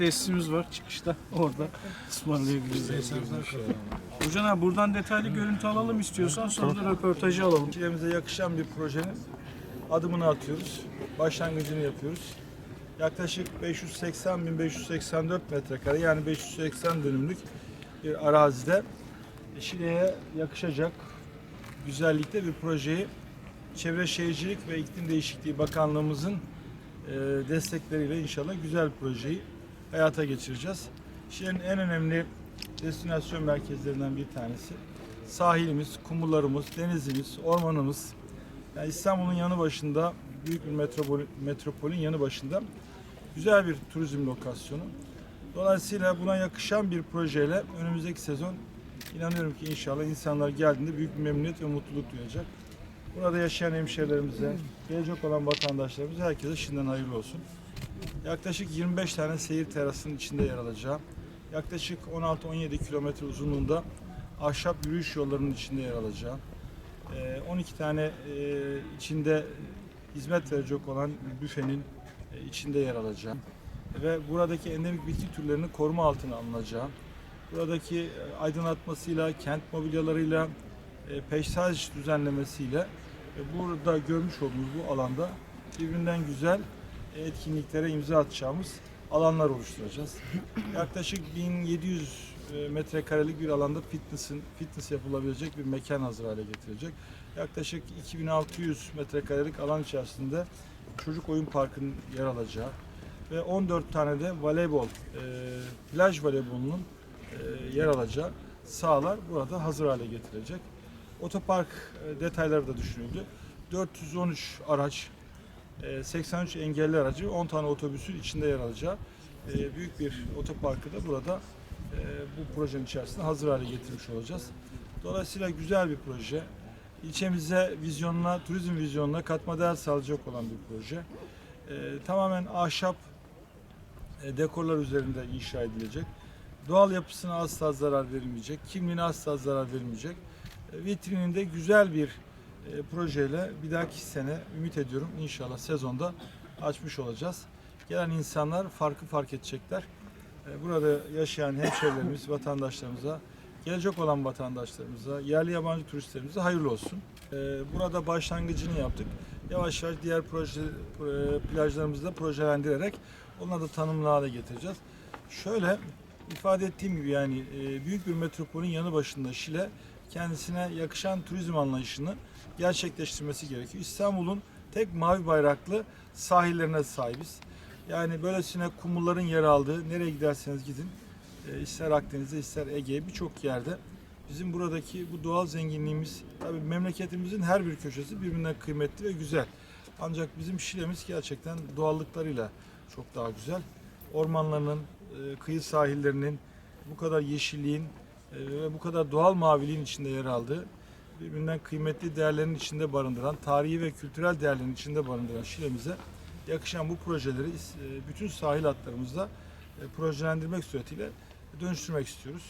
tesisimiz var çıkışta orada ısmarlayabiliriz. Hocam abi buradan detaylı görüntü alalım istiyorsan sonra da röportajı alalım. Şile'mize yakışan bir projenin adımını atıyoruz. Başlangıcını yapıyoruz. Yaklaşık 580 bin 584 metrekare yani 580 dönümlük bir arazide Şile'ye yakışacak güzellikte bir projeyi Çevre Şehircilik ve İklim Değişikliği Bakanlığımızın e, destekleriyle inşallah güzel projeyi hayata geçireceğiz. Şile'nin en önemli destinasyon merkezlerinden bir tanesi. Sahilimiz, kumullarımız, denizimiz, ormanımız. Yani İstanbul'un yanı başında, büyük bir metropol, metropolün yanı başında güzel bir turizm lokasyonu. Dolayısıyla buna yakışan bir projeyle önümüzdeki sezon inanıyorum ki inşallah insanlar geldiğinde büyük bir memnuniyet ve mutluluk duyacak. Burada yaşayan hemşehrilerimize, gelecek olan vatandaşlarımıza herkese şimdiden hayırlı olsun. Yaklaşık 25 tane seyir terasının içinde yer alacağı, yaklaşık 16-17 kilometre uzunluğunda ahşap yürüyüş yollarının içinde yer alacağı, e, 12 tane e, içinde hizmet verecek olan büfenin e, içinde yer alacağı ve buradaki endemik bitki türlerini koruma altına alınacağı, buradaki e, aydınlatmasıyla, kent mobilyalarıyla, peyzaj düzenlemesiyle burada görmüş olduğumuz bu alanda birbirinden güzel etkinliklere imza atacağımız alanlar oluşturacağız. Yaklaşık 1700 e, metrekarelik bir alanda fitness'in fitness yapılabilecek bir mekan hazır hale getirecek. Yaklaşık 2600 metrekarelik alan içerisinde çocuk oyun parkının yer alacağı ve 14 tane de voleybol, e, plaj voleybolunun e, yer alacağı sahalar burada hazır hale getirecek. Otopark e, detayları da düşünüldü. 413 araç, 83 engelli aracı, 10 tane otobüsün içinde yer alacağı e, büyük bir otoparkı da burada e, bu projenin içerisinde hazır hale getirmiş olacağız. Dolayısıyla güzel bir proje. İlçemize vizyonuna, turizm vizyonuna katma değer sağlayacak olan bir proje. E, tamamen ahşap e, dekorlar üzerinde inşa edilecek. Doğal yapısına asla zarar verilmeyecek, kimliğine asla zarar verilmeyecek. E, vitrininde güzel bir e, projeyle bir dahaki sene ümit ediyorum inşallah sezonda açmış olacağız. Gelen insanlar farkı fark edecekler. E, Burada yaşayan hemşehrilerimiz, vatandaşlarımıza, gelecek olan vatandaşlarımıza, yerli yabancı turistlerimize hayırlı olsun. E, Burada başlangıcını yaptık. Yavaş yavaş diğer proje, e, plajlarımızı da projelendirerek onları da tanımlı hale getireceğiz. Şöyle ifade ettiğim gibi yani e, büyük bir metropolün yanı başında Şile kendisine yakışan turizm anlayışını gerçekleştirmesi gerekiyor. İstanbul'un tek mavi bayraklı sahillerine sahibiz. Yani böylesine kumulların yer aldığı nereye giderseniz gidin e, ister Akdeniz'de ister Ege'ye birçok yerde bizim buradaki bu doğal zenginliğimiz tabii memleketimizin her bir köşesi birbirinden kıymetli ve güzel. Ancak bizim Şile'miz gerçekten doğallıklarıyla çok daha güzel. Ormanlarının, e, kıyı sahillerinin, bu kadar yeşilliğin ve bu kadar doğal maviliğin içinde yer aldığı birbirinden kıymetli değerlerin içinde barındıran, tarihi ve kültürel değerlerin içinde barındıran Şile'mize yakışan bu projeleri e, bütün sahil hatlarımızda e, projelendirmek suretiyle dönüştürmek istiyoruz.